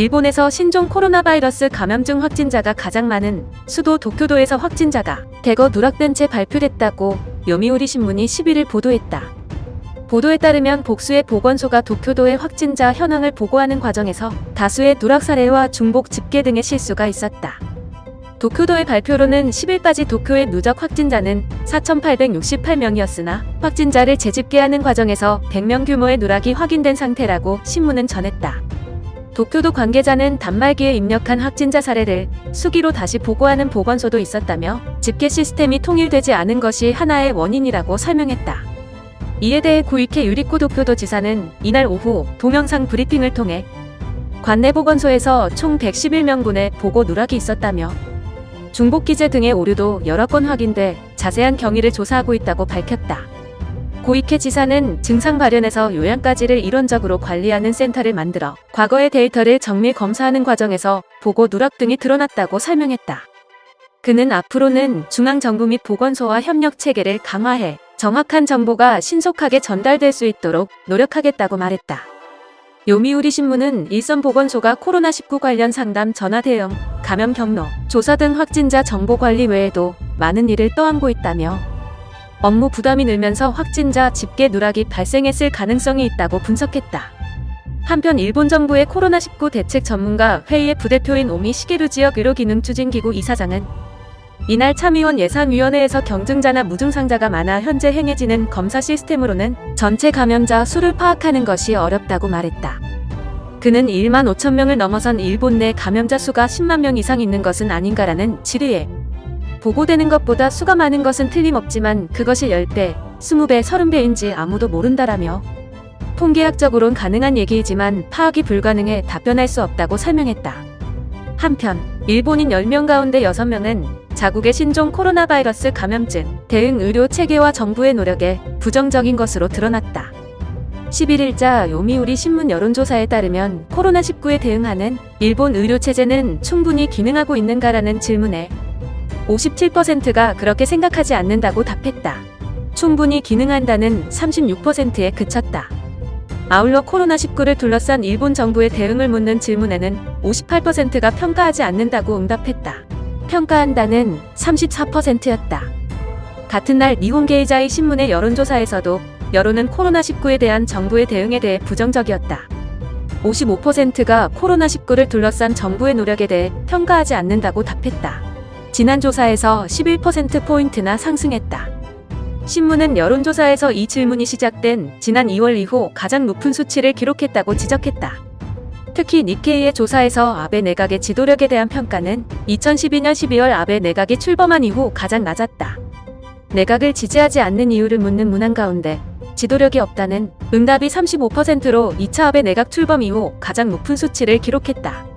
일본에서 신종 코로나 바이러스 감염증 확진자가 가장 많은 수도 도쿄도에서 확진자가 대거 누락된 채 발표됐다고 요미우리 신문이 11일 보도했다. 보도에 따르면 복수의 보건소가 도쿄도의 확진자 현황을 보고하는 과정에서 다수의 누락 사례와 중복 집계 등의 실수가 있었다. 도쿄도의 발표로는 10일까지 도쿄의 누적 확진자는 4,868명이었으나 확진자를 재집계하는 과정에서 100명 규모의 누락이 확인된 상태라고 신문은 전했다. 도쿄도 관계자는 단말기에 입력한 확진자 사례를 수기로 다시 보고하는 보건소도 있었다며 집계 시스템이 통일되지 않은 것이 하나의 원인이라고 설명했다. 이에 대해 고이케 유리코 도쿄도 지사는 이날 오후 동영상 브리핑을 통해 관내 보건소에서 총 111명분의 보고 누락이 있었다며 중복 기재 등의 오류도 여러 건 확인돼 자세한 경위를 조사하고 있다고 밝혔다. 고이케 지사는 증상 발현에서 요양까지를 일원적으로 관리하는 센터를 만들어 과거의 데이터를 정밀 검사하는 과정에서 보고 누락 등이 드러났다고 설명했다. 그는 앞으로는 중앙정부 및 보건소와 협력 체계를 강화해 정확한 정보가 신속하게 전달될 수 있도록 노력하겠다고 말했다. 요미우리 신문은 일선 보건소가 코로나19 관련 상담 전화 대응, 감염 경로, 조사 등 확진자 정보 관리 외에도 많은 일을 떠안고 있다며 업무 부담이 늘면서 확진자 집계 누락이 발생했을 가능성이 있다고 분석했다. 한편 일본 정부의 코로나19 대책 전문가 회의의 부대표인 오미 시게루 지역 의료기능 추진기구 이사장은 이날 참의원 예산위원회에서 경증자나 무증상자가 많아 현재 행해지는 검사 시스템으로는 전체 감염자 수를 파악하는 것이 어렵다고 말했다. 그는 1만 5천 명을 넘어선 일본 내 감염자 수가 10만 명 이상 있는 것은 아닌가라는 질의에 보고되는 것보다 수가 많은 것은 틀림없지만 그것이 10배, 20배, 30배인지 아무도 모른다라며 통계학적으론 가능한 얘기이지만 파악이 불가능해 답변할 수 없다고 설명했다. 한편 일본인 10명 가운데 6명은 자국의 신종 코로나 바이러스 감염증 대응 의료 체계와 정부의 노력에 부정적인 것으로 드러났다. 11일자 요미우리 신문 여론조사에 따르면 코로나19에 대응하는 일본 의료 체제는 충분히 기능하고 있는가라는 질문에 57%가 그렇게 생각하지 않는다고 답했다. 충분히 기능한다는 36%에 그쳤다. 아울러 코로나19를 둘러싼 일본 정부의 대응을 묻는 질문에는 58%가 평가하지 않는다고 응답했다. 평가한다는 34%였다. 같은 날 니혼 게이자의 신문의 여론조사에서도 여론은 코로나19에 대한 정부의 대응에 대해 부정적이었다. 55%가 코로나19를 둘러싼 정부의 노력에 대해 평가하지 않는다고 답했다. 지난 조사에서 11%포인트나 상승했다. 신문은 여론조사에서 이 질문이 시작된 지난 2월 이후 가장 높은 수치를 기록했다고 지적했다. 특히 니케이의 조사에서 아베 내각의 지도력에 대한 평가는 2012년 12월 아베 내각이 출범한 이후 가장 낮았다. 내각을 지지하지 않는 이유를 묻는 문항 가운데 지도력이 없다는 응답이 35%로 2차 아베 내각 출범 이후 가장 높은 수치를 기록했다.